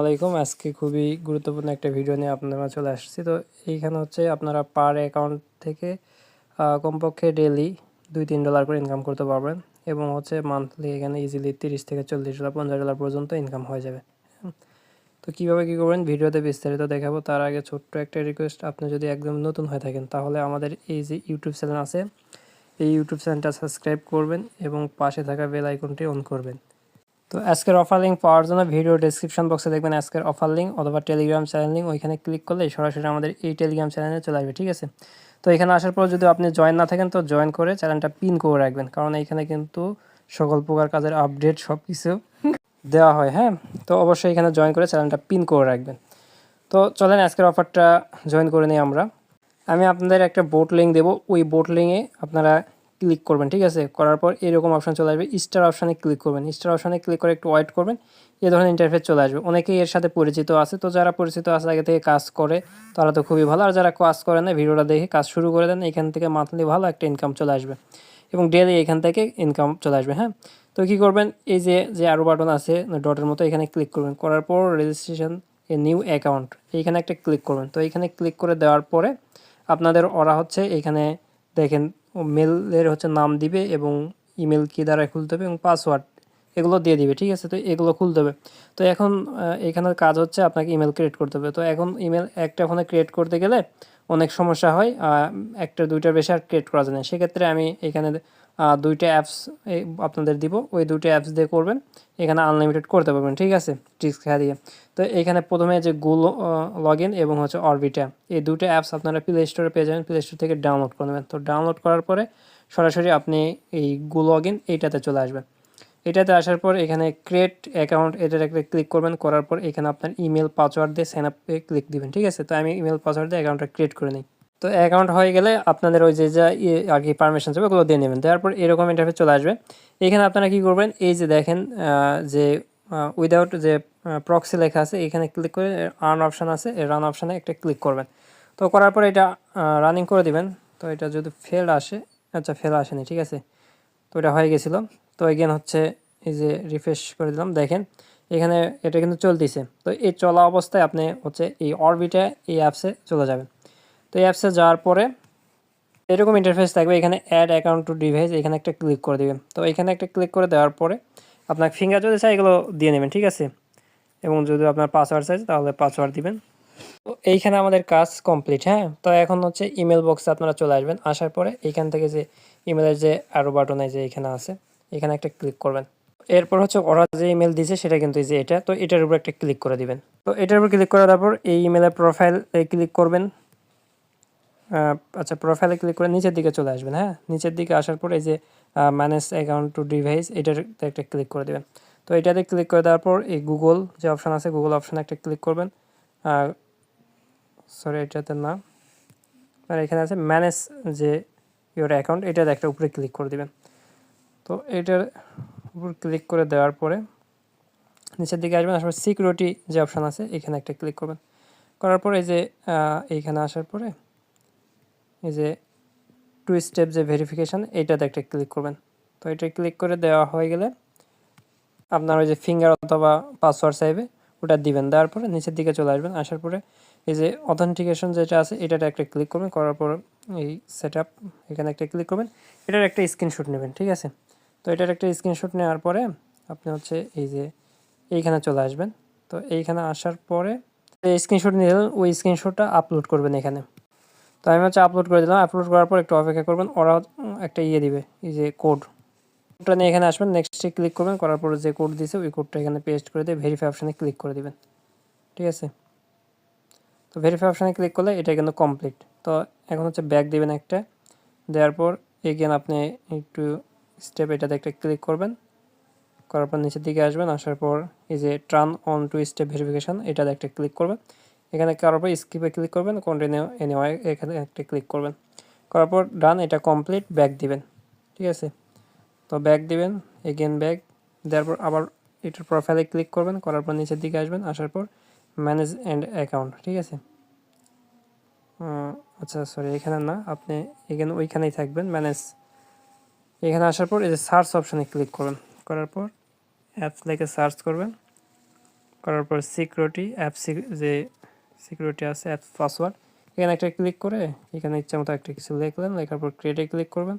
আলাইকুম। আজকে খুবই গুরুত্বপূর্ণ একটা ভিডিও নিয়ে আপনাদের মাঝে চলে আসছি। তো এইখানে হচ্ছে আপনারা পার অ্যাকাউন্ট থেকে কমপক্ষে ডেলি দুই, তিন ডলার করে ইনকাম করতে পারবেন এবং হচ্ছে মান্থলি এখানে ইজিলি তিরিশ থেকে চল্লিশ ডলার পঞ্চাশ ডলার পর্যন্ত ইনকাম হয়ে যাবে। তো কীভাবে কী করবেন? ভিডিওতে বিস্তারিত দেখাবো। তার আগে ছোট্ট একটা রিকোয়েস্ট আপনি যদি একদম নতুন হয়ে থাকেন, তাহলে আমাদের এই যে ইউটিউব চ্যানেল আছে, এই ইউটিউব চ্যানেলটা সাবস্ক্রাইব করবেন এবং পাশে থাকা বেল আইকনটি অন করবেন। তো আজকের অফার লিঙ্ক পাওয়ার জন্য ভিডিও ডেসক্রিপশন বক্সে দেখবেন আজকের অফার লিঙ্ক অথবা টেলিগ্রাম চ্যানেল লিঙ্ক ওইখানে ক্লিক করলে সরাসরি আমাদের এই টেলিগ্রাম চ্যানেলে চলে আসবে, ঠিক আছে? তো এখানে আসার পর যদি আপনি জয়েন না থাকেন, তো জয়েন করে চ্যানেলটা পিন করে রাখবেন, কারণ এইখানে কিন্তু সকল প্রকার কাজের আপডেট সব কিছু দেওয়া হয় হ্যাঁ? তো অবশ্যই এখানে জয়েন করে চ্যানেলটা পিন করে রাখবেন। তো চলেন আজকের অফারটা জয়েন করে নিই আমরা। আমি আপনাদের একটা বোট লিঙ্ক দেবো, ওই বোট লিঙ্কে আপনারা ক্লিক করবেন, ঠিক আছে? করার পর এরকম অপশান চলে আসবে স্টার অপশানে ক্লিক করবেন। স্টার অপশানে ক্লিক করে একটু ওয়েট করবেন, এ ধরনের ইন্টারফেস চলে আসবে। অনেকেই এর সাথে পরিচিত আছে, তো যারা পরিচিত আছে, আগে থেকে কাজ করে, তারা তো খুবই ভালো। আর যারা কাজ করে না, ভিডিওটা দেখে কাজ শুরু করে দেন, এখান থেকে মান্থলি ভালো একটা ইনকাম চলে আসবে। এবং ডেলি এখান থেকে ইনকাম চলে আসবে হ্যাঁ? তো কী করবেন? এই যে যে আরও বাটন আছে ডটের মতো, এখানে ক্লিক করবেন। করার পর রেজিস্ট্রেশন এ নিউ অ্যাকাউন্ট এইখানে একটা ক্লিক করবেন। তো এইখানে ক্লিক করে দেওয়ার পরে আপনাদের ওরা হচ্ছে এখানে দেখেন মেলের হচ্ছে নাম দিবে এবং ইমেল কি দ্বারা খুলতে হবে এবং পাসওয়ার্ড এগুলো দিয়ে দিবে, ঠিক আছে? তো এগুলো খুলতে হবে। তো এখন এখানের কাজ হচ্ছে আপনাকে ইমেল ক্রিয়েট করতে হবে। তো এখন ইমেল একটা ফোনে ক্রিয়েট করতে গেলে অনেক সমস্যা হয় একটা, দুইটার বেশি আর ক্রিয়েট করা যায় না। সেক্ষেত্রে আমি এখানে দুইটা অ্যাপস আপনাদের দিব। ওই দুইটা অ্যাপস দিয়ে করবেন। এখানে আনলিমিটেড করতে পারবেন, ঠিক আছে? ট্রিক্স খেয়া দিয়ে। তো এখানে প্রথমে যে গুল লগ এবং হচ্ছে অরবিটা এই দুটো অ্যাপস আপনারা প্লে স্টোরে পেয়ে যাবেন। প্লে স্টোর থেকে ডাউনলোড করে নেবেন। তো ডাউনলোড করার পরে সরাসরি আপনি এই গো লগ এইটাতে চলে আসবেন। এটাতে আসার পর এখানে ক্রিয়েট অ্যাকাউন্ট এটার একটা ক্লিক করবেন, করার পর এখানে আপনার ইমেল পাসওয়ার্ড দিয়ে সাইন আপে ক্লিক দিবেন, ঠিক আছে? তো আমি ইমেল পাসওয়ার্ড দিয়ে অ্যাকাউন্টটা ক্রিয়েট করে নিই। তো অ্যাকাউন্ট হয়ে গেলে আপনাদের ওই যে, যা ইয়ে আর কি পারমিশন চাবে ওগুলো দিয়ে নেবেন। দেওয়ার পর এরকম ইন্টারফেস চলে আসবে। এখানে আপনারা কি করবেন, এই যে দেখেন যে উইদাউট যে প্রক্সি লেখা আছে, এখানে ক্লিক করে আর্ন অপশান আছে, এই রান অপশানে একটা ক্লিক করবেন। তো করার পর এটা রানিং করে দিবেন। তো এটা যদি ফেল আসে আচ্ছা ফেল আসেনি, ঠিক আছে? তো এটা হয়ে গেছিল। তো এগেন হচ্ছে এই যে রিফ্রেশ করে দিলাম, দেখেন এখানে এটা কিন্তু চলতেছে। তো এই চলা অবস্থায় আপনি হচ্ছে এই অরবিটা এই অ্যাপসে চলে যাবেন। তো এই অ্যাপসে যাওয়ার পরে এরকম ইন্টারফেস থাকবে, এখানে অ্যাড অ্যাকাউন্ট টু ডিভাইস এখানে একটা ক্লিক করে দেবেন। তো এখানে একটা ক্লিক করে দেওয়ার পরে আপনার ফিঙ্গার যদি চাই এগুলো দিয়ে নেবেন, ঠিক আছে? এবং যদি আপনার পাসওয়ার্ড চাই তাহলে পাসওয়ার্ড দিবেন। তো এইখানে আমাদের কাজ কমপ্লিট হ্যাঁ? তো এখন হচ্ছে ইমেল বক্সে আপনারা চলে আসবেন। আসার পরে এইখান থেকে যে ইমেলের যে আরও বাটন যে এখানে আছে, এখানে একটা ক্লিক করবেন। এরপর হচ্ছে ওরা যে ইমেল দিয়েছে সেটা কিন্তু এই যে এটা, তো এটার উপর একটা ক্লিক করে দিবেন। তো এটার উপর ক্লিক করে দেওয়ার পর এই ইমেলের প্রোফাইলে ক্লিক করবেন। আচ্ছা প্রোফাইলে ক্লিক করে নিচের দিকে চলে আসবেন হ্যাঁ? নিচের দিকে আসার পর এই যে ম্যানেজ অ্যাকাউন্ট টু ডিভাইস এটার একটা ক্লিক করে দেবেন। তো এটাতে ক্লিক করে দেওয়ার পর এই গুগল যে অপশান আছে গুগল অপশানে একটা ক্লিক করবেন। সরি এটাতে না। আর এখানে আছে ম্যানেজ যে ইওর অ্যাকাউন্ট এটাতে একটা উপরে ক্লিক করে দেবেন। তো এটার উপর ক্লিক করে দেওয়ার পরে নিচের দিকে আসবেন আসার সিকিউরিটি যে অপশান আছে, এখানে একটা ক্লিক করবেন। করার পরে এই যে এইখানে আসার পরে এই যে টু স্টেপ যে ভেরিফিকেশান এইটাতে একটা ক্লিক করবেন। তো এটা ক্লিক করে দেওয়া হয়ে গেলে আপনার ওই যে ফিঙ্গার অথবা পাসওয়ার্ড চাইবে, ওটা দিবেন। দেওয়ার পরে নিচের দিকে চলে আসবেন, আসার পরে এই যে অথেন্টিকেশন যেটা আছে, এটাতে একটা ক্লিক করবেন। করার পর এই সেট এখানে একটা ক্লিক করবেন। এটার একটা স্ক্রিনশট নেবেন, ঠিক আছে? তো এটার একটা স্ক্রিনশট নেওয়ার পরে আপনি হচ্ছে এই যে এইখানে চলে আসবেন। তো এইখানে আসার পরে স্ক্রিনশট নিয়ে ওই স্ক্রিনশটটা আপলোড করবেন এখানে। তো আমি হচ্ছে আপলোড করে দিলাম। আপলোড করার পর একটু অপেক্ষা করবেন, ওরা একটা ইয়ে দিবে, এই যে কোড কোডটা নিয়ে এখানে আসবেন নেক্সটে ক্লিক করবেন, করার পর যে কোড দিয়েছে ওই কোডটা এখানে পেস্ট করে দিয়ে ভেরিফাই অপশানে ক্লিক করে দিবেন। ঠিক আছে? তো ভেরিফাই অপশানে ক্লিক করলে এটা কিন্তু কমপ্লিট তো এখন হচ্ছে ব্যাক দিবেন একটা। দেওয়ার পর এগেন আপনি একটু স্টেপ এটাতে একটা ক্লিক করবেন। করার পর নিচের দিকে আসবেন, আসার পর এই যে turn on two step verification এটাতে একটা ক্লিক করবেন। এখানে করার পর স্কিপে ক্লিক করবেন কন্টিনিউ এনিওয়াই এখানে একটা ক্লিক করবেন। করার পর ডান এটা কমপ্লিট ব্যাক দিবেন। ঠিক আছে? তো ব্যাক দিবেন এগেন ব্যাক দেওয়ার পর আবার এটার প্রোফাইলে ক্লিক করবেন, করার পর নিচের দিকে আসবেন, আসার পর ম্যানেজ অ্যান্ড অ্যাকাউন্ট ঠিক আছে? আচ্ছা সরি এখানে না, আপনি এখানে ওইখানেই থাকবেন ম্যানেজ এখানে আসার পর এই যে সার্চ অপশানে ক্লিক করবেন করার পর অ্যাপস লেগে সার্চ করবেন। করার পর সিকিউরিটি অ্যাপ যে সিকিউরিটি আছে অ্যাপ পাসওয়ার্ড এখানে একটা ক্লিক করে এখানে ইচ্ছা মতো একটা কিছু লিখলেন, লেখার পর ক্রিয়েটে ক্লিক করবেন।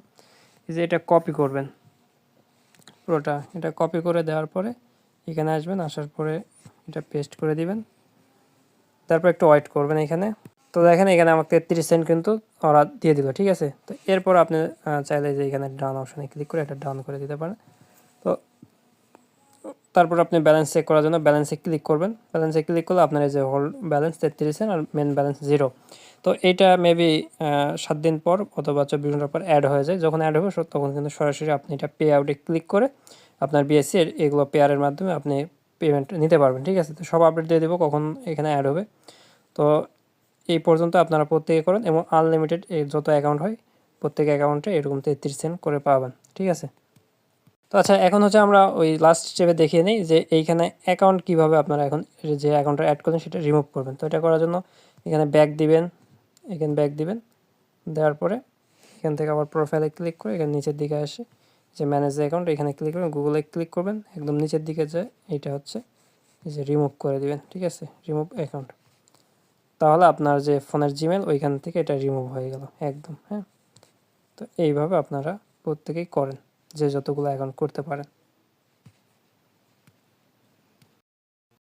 এই যে এটা কপি করবেন। পুরোটা এটা কপি করে দেওয়ার পরে এখানে আসবেন, আসার পরে এটা পেস্ট করে দিবেন। তারপর একটু ওয়েট করবেন এখানে। তো দেখেন এখানে আমাকে তিরিশ সেন্ট কিন্তু ওরা দিয়ে দিল, ঠিক আছে? তো এরপর আপনি চাইলে যে এখানে ডান অপশানে ক্লিক করে এটা ডান করে দিতে পারেন। তো তারপর আপনি ব্যালেন্স চেক করার জন্য ব্যালেন্সে ক্লিক করবেন। ব্যালেন্সে ক্লিক করলে আপনার এই যে হোল ব্যালেন্স তেত্রিশ সেন্ট আর মেন ব্যালেন্স জিরো তো এইটা মেবি সাত দিন পর অথবা চব্বিশ ঘণ্টা পর অ্যাড হয়ে যায়। যখন অ্যাড হবে তখন কিন্তু সরাসরি আপনি এটা পে আউটে ক্লিক করে আপনার বিএসসি এগুলো পেয়ারের মাধ্যমে আপনি পেমেন্ট নিতে পারবেন, ঠিক আছে? তো সব আপডেট দিয়ে দেবো, কখন এখানে অ্যাড হবে। তো এই পর্যন্ত আপনারা প্রত্যেকে করেন এবং আনলিমিটেড যত অ্যাকাউন্ট হয়, প্রত্যেক অ্যাকাউন্টে এরকম তেত্রিশ সেন্ট করে পাবেন, ঠিক আছে? তো আচ্ছা এখন হচ্ছে আমরা ওই লাস্ট স্টেপে দেখিয়ে নিই যে এইখানে অ্যাকাউন্ট কীভাবে আপনারা এখন যে অ্যাকাউন্টটা অ্যাড করেন সেটা রিমুভ করবেন। তো এটা করার জন্য এখানে ব্যাক দিবেন, এখানে ব্যাক দিবেন, দেওয়ার পরে এখান থেকে আবার প্রোফাইলে ক্লিক করে এখানে নিচের দিকে আসে যে ম্যানেজ অ্যাকাউন্ট এখানে ক্লিক করবেন গুগলে ক্লিক করবেন, একদম নিচের দিকে যে এইটা হচ্ছে যে রিমুভ করে দিবেন, ঠিক আছে? রিমুভ অ্যাকাউন্ট তাহলে আপনার যে ফোনের জিমেল ওইখান থেকে এটা রিমুভ হয়ে গেল, একদম হ্যাঁ? তো এইভাবে আপনারা প্রত্যেকেই করেন, যে যতগুলো এখন করতে পারেন।